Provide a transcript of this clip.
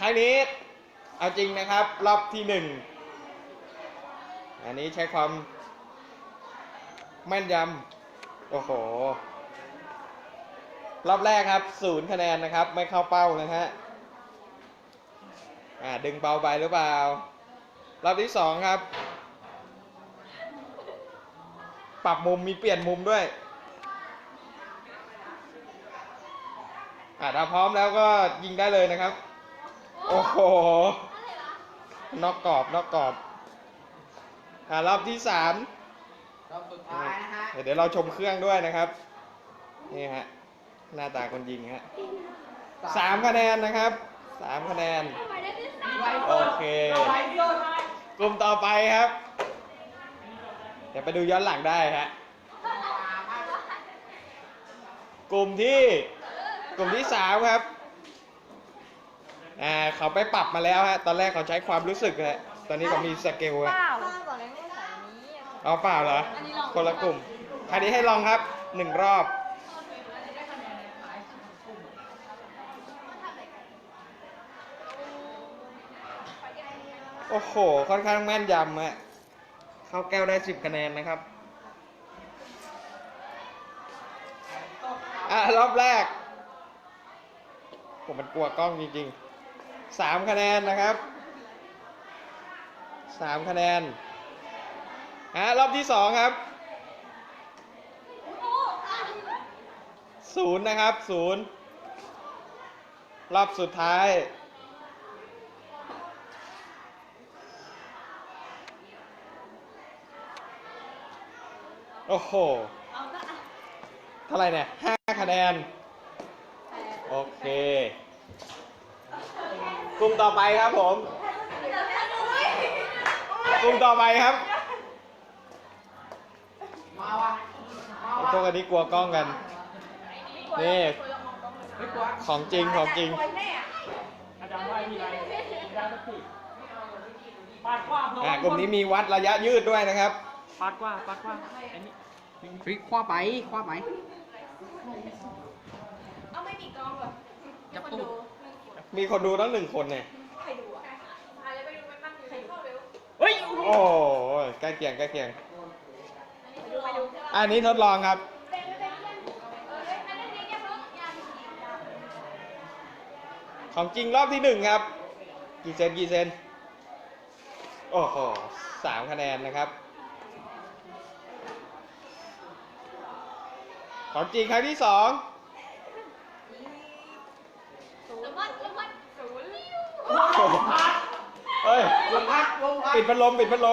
ครั้งนี้เอาจริงนะครับรอบที่หนึ่งอันนี้ใช้ความแม่นยำโอ้โห รอบแรกครับศูนย์คะแนนนะครับ ไม่เข้าเป้านะฮะอ่าดึงเบาไปหรือเปล่า รอบที่สองครับ ปรับมุมมีเปลี่ยนมุมด้วยอ่าถ้าพร้อมแล้วก็ยิงได้เลยนะครับ โอ้โห นอกกรอบ นอกกรอบอ่ารอบที่สามรอบสุดท้ายนะฮะ เดี๋ยวเราชมเครื่องด้วยนะครับ นี่ฮะ หน้าตาคนยิงฮะสามคะแนนนะครับสามคะแนน โอเคไว้สุดกลุ่มต่อไปครับ เดี๋ยวไปดูย้อนหลังได้ฮะ กลุ่มที่ กลุ่มที่สามครับ อ่าเขาไปปรับมาแล้วฮะ ตอนแรกเขาใช้ความรู้สึกฮะตอนนี้เขามีสเกลฮะเปล่าก่อนเลยว่าใส่อันนี้เอาเปล่าเหรอ คนละกลุ่มคราวนี้ให้ลองครับหนึ่งรอบ โอ้โห ค่อนข้างแม่นยำฮะเข้าแก้วได้สิบคะแนนนะครับ อะ รอบแรก ผมมันกลัวกล้องจริงๆ สามคะแนนนะครับสามคะแนนฮะรอบที่สองครับศูนย์นะครับศูนย์รอบสุดท้ายโอ้โหเอาก็อะเท่าไหร่เนี่ยห้าคะแนน โอเค กลุ่มต่อไปครับผม กลุ่มต่อไปครับ มาวะมาไอ้วะพวกอันนี้กลัวกล้องกัน นี่ ไม่กลัวของจริงของจริง อาจารย์ว่ามีอะไรไม่ได้สักทีปาดกว้างอ่ากลุ่มนี้มีวัดระยะยืดด้วยนะครับ ปาดกว้างปาดกว้างอันนี้พลิกคว้าไปคว้าไป เอาไม่มีกล้องเหรอจับตูด มีคนดูตั้งหนึ่งคนเนี่ย ใครดูอะอะไรไปดูไปบ้างใครดูเร็วเฮ้ย โอ้ยใกล้เคียงใกล้เคียง ไปดูไปดูอันนี้ทดลองครับของจริงรอบที่หนึ่งครับ กี่เซนกี่เซน โอ้โหสามคะแนนนะครับ ของจริงครั้งที่สองศูนย์วัดวัดศูนย์เฮ้ยลมพัดลมพัด ปิดพัดลมปิดพัดลม